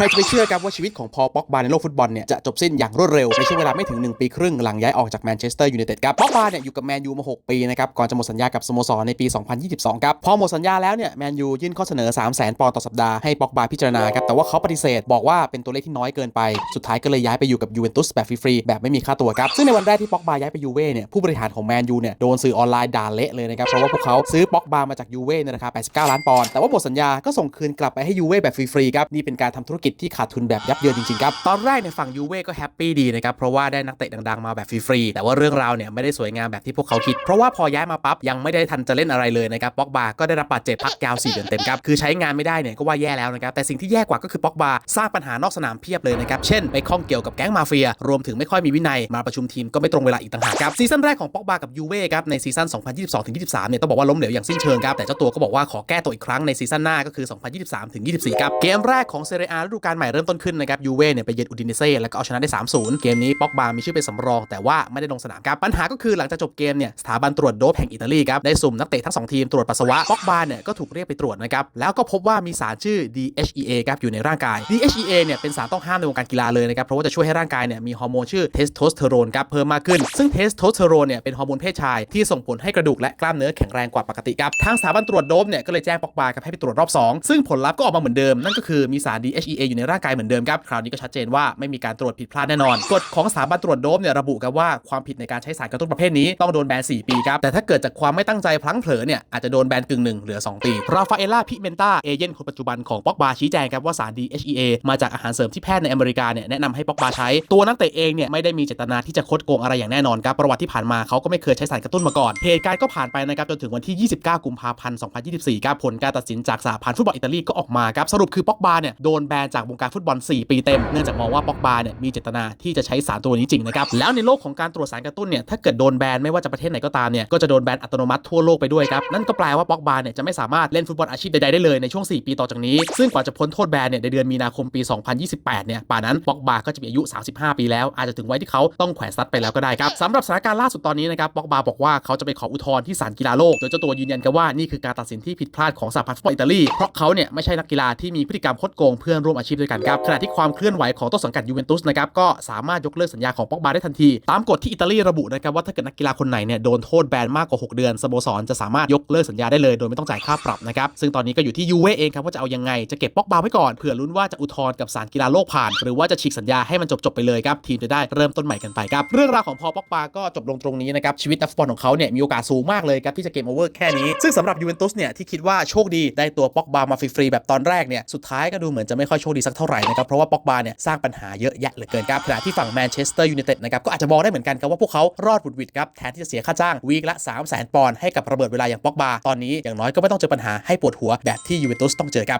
ครจะไปเชื่อครับว่าชีวิตของพอป็อกบาในโลกฟุตบอลเนี่ยจะจบสิ้นอย่างรวดเร็วในช่วงเวลาไม่ถึง 1 ปีครึ่งหลังย้ายออกจากแมนเชสเตอร์ยูไนเต็ดครับป็อกบาเนี่ยอยู่กับแมนยูมา 6 ปีนะครับก่อนจะหมดสัญญากับสโมสรในปี 2022 ครับ พอหมดสัญญาแล้วเนี่ยแมนยูยื่นข้อเสนอ 3 0 0 0 0 0 ปอนด์ต่อสัปดาห์ให้ป็อกบาพิจารณาครับแต่ว่าเขาปฏิเสธบอกว่าเป็นตัวเลขที่น้อยเกินไปสุดท้ายก็เลยย้ายไปอยู่กับยูเวนตุสแบบฟรีๆแบบไม่มีค่าตัวครับซึ่งในวันแรกที่ป็อกบาย้ายไปยูเว่เนี่ยผู้บริหารของแมนยูเนี่ยโดนสื่อออนไลน์ด่าเละเลยนะครับเพราะว่าพวกเขาซื้อป็อกบามาจากยูเว่ในราคา 89 ล้านปอนด์แต่ว่าหมดสัญญาก็ส่งคืนกลับไปให้ยูเว่แบบฟรีๆครับนี่เป็นการทำธุรกิจที่ขาดทุนแบบยับเยินจริงๆครับ ตอนแรกในฝั่งยูเว่ก็แฮปปี้ดีนะครับ เพราะว่าได้นักเตะดังๆมาแบบฟรีๆ แต่ว่าเรื่องราวเนี่ยไม่ได้สวยงามแบบที่พวกเขาคิด เพราะว่าพอย้ายมาปั๊บยังไม่ได้ทันจะเล่นอะไรเลยนะครับป็อกบาก็ได้รับบาดเจ็บพักยาว4เดือนเต็มครับ คือใช้งานไม่ได้เนี่ยก็ว่าแย่แล้วนะครับ แต่สิ่งที่แย่กว่าก็คือป็อกบาสร้างปัญหานอกสนามเพียบเลยนะครับ เช่นไปข้องเกี่ยวกับแก๊งมาเฟีย รวมถึงไม่ค่อยมีวินัย มาประชุมทีมก็ไม่ตรงเวลาอีกต่างหากครับ ซีซั่นแรกของป็อกบากับยูเว่ครับ ในซีซั่น 2022-23 เนี่ยต้องบอกว่าล้มเหลวอย่างสิ้นเชิงครับ แต่เจ้าตัวก็บอกว่าขอแก้ตัวอีกครั้งในซีซั่นหน้าก็คือ 2023-24 ครับ เกมแรกของเซเรียฤดูกาลใหม่เริ่มต้นขึ้นนะครับยูเว่เนี่ยไปเยือนอุดิเนเซ่แล้วก็เอาชนะได้ 3-0 เกมนี้ป็อกบามีชื่อเป็นสำรอง แต่ว่าไม่ได้ลงสนามครับปัญหาก็คือหลังจากจบเกมเนี่ยสถาบันตรวจโดปแห่งอิตาลีครับได้สุ่มนักเตะทั้ง 2 ทีมตรวจปัสสาวะป็อกบาเนี่ยก็ถูกเรียกไปตรวจนะครับแล้วก็พบว่ามีสารชื่อ DHEA ครับอยู่ในร่างกาย DHEA เนี่ยเป็นสารต้องห้ามในวงการกีฬาเลยนะครับเพราะว่าจะช่วยให้ร่างกายเนี่ยมีฮอร์โมนชื่อเทสโทสเตอโรนครับเพิ่มมากขึ้น ซึ่งเทสโทสเตอโรนเนี่ยเป็นฮอร์โมนเพศชายที่ส่งผลให้กระดูกและกล้ามเนื้อแข็งแรงกว่าปกติครับทางสถาบันตรวจโดปเนี่ยก็เลยแจ้งป็อกบาครับให้ไปตรวจรอบ 2 ซึ่งผลลัพธ์ก็ออกมาเหมือนเดิมนั่นก็คือมีสาร DHEA อยู่ในร่างกายเหมือนเดิมครับ คราวนี้ก็ชัดเจนว่าไม่มีการตรวจผิดพลาดแน่นอน กฎของสถาบันตรวจโดปเนี่ยระบุครับว่าความผิดในการใช้สารกระตุ้นประเภทนี้ต้องโดนแบน 4 ปีครับ แต่ถ้าเกิดจากความไม่ตั้งใจพลั้งเผลอเนี่ยอาจจะโดนแบนกึ่งหนึ่งเหลือ 2 ปีราฟาเอล่าพิเมนตาเอเจนต์คนปัจจุบันของป็อกบาชี้แจงครับว่าสาร DHEA มาจากอาหารเสริมที่แพทย์ในอเมริกาเนี่ยแนะนำให้ป็อกบาใช้ตัวนักเตะเองเนี่ยไม่ได้มีเจตนาที่จะคดโกงอะไรอย่างแน่นอนครับประวัติที่ผ่านมาเขาก็ไม่เคยใช้สารกระตุ้นมาก่อนเหตุการณ์ก็ผ่านไปนะครับจนถึงวันที่ 29 กุมภาพันธ์ 2024ครับผลการตัดสินจากสหพันธ์ฟุตบอลอิตาลีก็ออกมาครับสรุปคือป็อกบาเนี่ยโดนแบนจากวงการฟุตบอล 4 ปีเต็ม เนื่องจากมองว่าป็อกบาเนี่ยมีเจตนาที่จะใช้สารตัวนี้จริงนะครับ แล้วในโลกของการตรวจสารกระตุ้นเนี่ยถ้าเกิดโดนแบนไม่ว่าจะประเทศไหนก็ตามเนี่ยก็จะโดนแบนอัตโนมัติทั่วโลกไปด้วยครับนั่นก็แปลว่าป็อกบาเนี่ยจะไม่สามารถเล่นฟุตบอลอาชีพใดๆได้เลยในช่วง 4 ปีต่อจากนี้ ซึ่งกว่าจะพ้นโทษแบนเนี่ยในเดือนมีนาคมปี 2028 เนี่ยป่านั้นป็อกบาก็จะมีอายุ 35 ปีแล้ว อาจจะถึงวัยที่เขาต้องแขวนซัดไปแล้วก็ได้ครับสำหรับสถานการณ์ล่าสุดตอนนี้นะครับป็อกบาบอกว่าเขาจะไปขออุทธรณ์ที่ศาลกีฬาโลกโดยเจ้าตัวยืนยันกันว่านี่คือการตัดสินที่ผิดพลาดของสหพันธ์ฟุตบอลอิตาลีเพราะเขาเนี่ยไม่ใช่นักกีฬาที่มีพฤติกรรมคดโกงเพื่อนร่วมอาชีพด้วยกันครับขณะที่ความเคลื่อนไหวของต้นสังกัดยูเวนตุสนะครับก็สามารถยกเลิกสัญญาของป็อกบาได้ทันที ตามกฎที่อิตาลีระบุนะครับว่าถ้าเกิดนักกีฬาคนไหนเนี่ยโดนโทษแบนมากกว่า 6 เดือนสโมสรจะสามารถยกเลิกสัญญาได้เลยโดยไม่ต้องจ่ายค่าปรับนะครับซึ่งตอนนี้ก็อยู่ที่ยูเว่เองครับว่าจะเอายังไงจะเก็บป็อกบาไว้ก่อนเผื่อลุ้นว่าจะอุทธรณ์กับศาลกีฬาโลกผ่าน หรือว่าจะฉีกสัญญาให้มันจบๆไปเลยครับทีมจะได้เริ่มต้นใหม่กันไปครับเรื่องราวของพอป็อกบาก็จบลงตรงนี้นะครับชีวิตนักฟุตบอลของเขาเนี่ยมีโอกาสสูงมากเลยครับที่จะเกมโอเวอร์แค่นี้ซึ่งสำหรับยูเวนตุสเนี่ยที่คิดว่าโชคดีได้ตัวป็อกบามาฟรีๆแบบตอนแรกเนี่ยสุดท้ายก็ดูเหมือนจะไม่ค่อยโชคดีสักเท่าไหร่นะครับเพราะว่าป็อกบาเนี่ยสร้างปัญหาเยอะแยะเหลือเกินครับขณะที่ฝั่งแมนเชสเตอร์ยูไนเต็ดนะครับก็อาจจะมองได้เหมือนกันครับว่าพวกเขารอดบุดวิดครับแทนที่จะเสียค่าจ้างวีคละ 3 0 0 0 0 0ปอนด์ให้กับระเบิดเวลาอย่างป็อกบาตอนนี้อย่างน้อยก็ไม่ต้องเจอปัญหาให้ปวดหัวแบบที่ยูเวนตุสต้องเจอครับ